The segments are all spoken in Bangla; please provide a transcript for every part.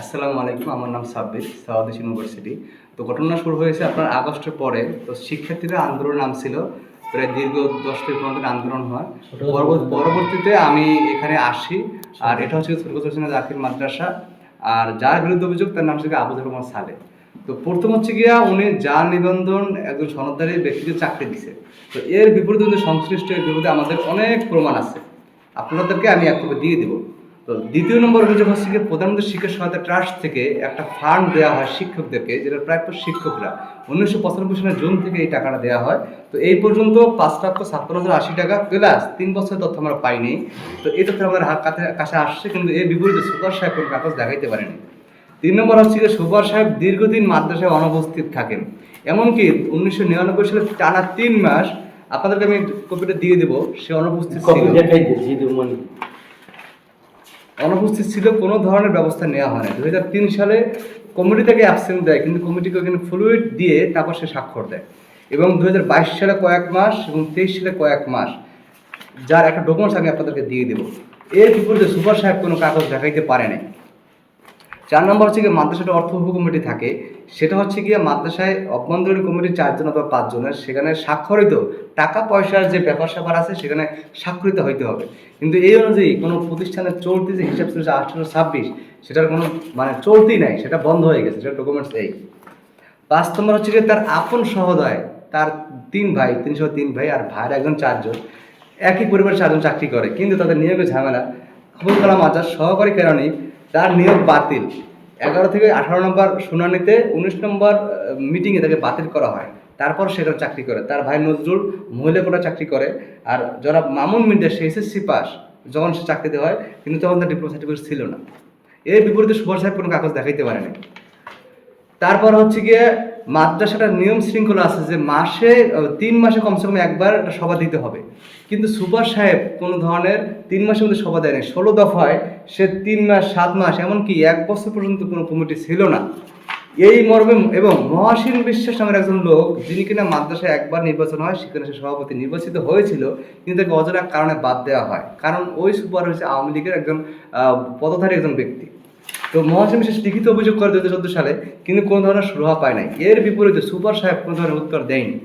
আসসালামু আলাইকুম আমার নাম সাব্বির সাউদিস ইউনিভার্সিটি। তো ঘটনা শুরু হয়েছে আপনার আগস্টের পরে। তো শিক্ষার্থীরা আন্দোলন নামছিল প্রায় দীর্ঘ দশ থেকে পনেরো দিন আন্দোলন হয়। পরবর্তীতে আমি এখানে আসি আর এটা হচ্ছে হোসেন জাকির মাদ্রাসা। আর যার বিরুদ্ধে অভিযোগ তার নাম হচ্ছে আবু রহমান সালে তো প্রথম হচ্ছে গিয়া উনি যা নিবন্ধন একজন সনদধারী ব্যক্তিকে চাকরি দিছে। তো এর বিপরীতে সংশ্লিষ্ট বিরুদ্ধে আমাদের অনেক প্রমাণ আছে। আপনাদেরকে আমি এক কপি দিয়ে দিব। তো দ্বিতীয় নম্বর অভিযোগ হচ্ছে কি, প্রধানমন্ত্রী শিক্ষা সহায়তা ট্রাস্ট থেকে একটা ফান্ড দেওয়া হয় শিক্ষকদেরকে যেটা প্রাপ্য শিক্ষকরা। উনিশশো পঁচানব্বই সালের জুন থেকে এই টাকাটা দেওয়া হয়। তো এই পর্যন্ত পাঁচ লক্ষ ছাপ্পান্ন হাজার আশি টাকা প্লাস তিন বছরের তথ্য আমরা পাইনি। তো এই তথ্য আমাদের হাত কাছে আসছে, কিন্তু এর বিপরীতে সুপার সাহেব কোনো কাগজ দেখাইতে পারেনি। তিন নম্বর হচ্ছে যে সুপার সাহেব দীর্ঘদিন মাদ্রাসায় অনুপস্থিত থাকেন। এমনকি উনিশশো নিরানব্বই সালে টানা তিন মাস, আপনাদেরকে আমি কপিটা দিয়ে দেবো, সে অনুপস্থিত কপি ছিল দেখাই দিয়েছি মানে অনুপস্থিত ছিল, কোনো ধরনের ব্যবস্থা নেওয়া হয় না দু হাজার তিন সালে কমিটি থেকে অ্যাবসেন্ট দেয়, কিন্তু কমিটিকে ওখানে ফ্লুইড দিয়ে তারপর সে স্বাক্ষর দেয়। এবং দু হাজার বাইশ সালে কয়েক মাস এবং তেইশ সালে কয়েক মাস, যার একটা ডকুমেন্টস আমি আপনাদেরকে দিয়ে দেবো। এর বিপরীতে সুপার সাহেব কোনো কাগজ দেখাইতে পারে নাই। চার নম্বর হচ্ছে গিয়ে মাদ্রাসাটা অর্থ কমিটি থাকে। সেটা হচ্ছে গিয়ে মাদ্রাসায় অভ্যন্তরীণ কমিটি চারজন অথবা পাঁচজনের, সেখানে স্বাক্ষরিত টাকা পয়সার যে ব্যাপার স্যাপার আছে, সেখানে স্বাক্ষরিত হইতে হবে। কিন্তু এই অনুযায়ী কোনো প্রতিষ্ঠানের চলতি যে হিসাব ছিল আঠারোশো ছাব্বিশ, সেটার কোনো মানে চলতি নাই, সেটা বন্ধ হয়ে গেছে, সেটা ডকুমেন্টস এই। পাঁচ নম্বর হচ্ছে গিয়ে তার আপন সহোদয়, তার তিন ভাই, তিনশো তিন ভাই আর ভাইয়ের একজন চারজন, একই পরিবারের চারজন চাকরি করে, কিন্তু তাদের নিয়োগের ঝামেলা। আবুল কালাম আজাদ সহকারী কেরানি তার নিয়োগ বাতিল। এগারো থেকে আঠারো নম্বর শুনানিতে উনিশ নম্বর মিটিংয়ে তাকে বাতিল করা হয়। তারপর সেটা চাকরি করে। তার ভাই নজরুল মহিলা কোটা চাকরি করে। আর যারা মামুন মির্জা সে এসএসসি পাস যখন সে চাকরিতে হয়, কিন্তু তখন তার ডিপ্লোমা সার্টিফিকেট ছিল না। এর বিপরীতে সুভাষ সাহেব কোনো কাগজ দেখাইতে পারেনি। তারপর হচ্ছে গিয়ে মাদ্রাসাটার নিয়ম শৃঙ্খলা আছে যে মাসে তিন মাসে কমসে কম একবার সভা দিতে হবে। কিন্তু সুপার সাহেব কোনো ধরনের তিন মাসের মধ্যে সভা দেয়নি। ষোলো দফায় সে তিন মাস, সাত মাস, এমনকি এক বছর পর্যন্ত কোনো কমিটি ছিল না। এই মর্মে এবং মহাসীন বিশ্বাস নামের একজন লোক, যিনি কিনা মাদ্রাসায় একবার নির্বাচন হয়, সেখানে সে সভাপতি নির্বাচিত হয়েছিল, কিন্তু তাকে অজানা কারণে বাদ দেওয়া হয়। কারণ ওই সুপার হচ্ছে আওয়ামী লীগের একজন পদধারী একজন ব্যক্তি। তো মহাসীন বিশেষ লিখিত অভিযোগ করে দু হাজার সালে কিন্তু কোনো ধরনের সুরাহা পায় নাই। এর বিপরীতে সুপার সাহেব কোনো ধরনের উত্তর দেয়নি।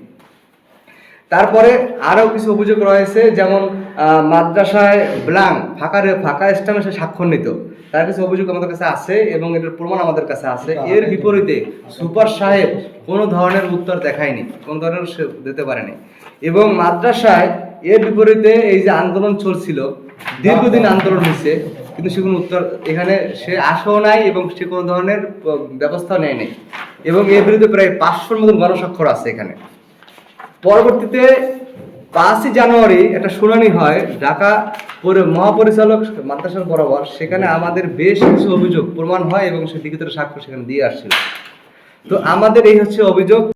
তারপরে আরও কিছু অভিযোগ রয়েছে যেমন মাদ্রাসায় ব্লাং ফাঁকা ফাঁকা স্টামে সে স্বাক্ষর নিত। তার কিছু অভিযোগ আমাদের কাছে আছে এবং এটার প্রমাণ আমাদের কাছে আছে। এর বিপরীতে সুপার সাহেব কোনো ধরনের উত্তর দেখায়নি কোনো ধরনের সে দিতে পারেনি। এবং মাদ্রাসায় এর বিপরীতে এই যে আন্দোলন চলছিল দীর্ঘদিন আন্দোলন হয়েছে কিন্তু সে কোনো উত্তর এখানে সে আসেও নাই এবং সে কোনো ধরনের ব্যবস্থা নেয় নাই। এবং এর বিরুদ্ধে প্রায় পাঁচশোর মতন গণস্বাক্ষর আছে এখানে। পরবর্তীতে পাঁচই জানুয়ারি একটা শুনানি হয় ঢাকা পরি- মহাপরিচালক মাদ্রাসার বরাবর। সেখানে আমাদের বেশ কিছু অভিযোগ প্রমাণ হয় এবং সে লিখিত স্বাক্ষর সেখানে দিয়ে আসছিল। তো আমাদের এই হচ্ছে অভিযোগ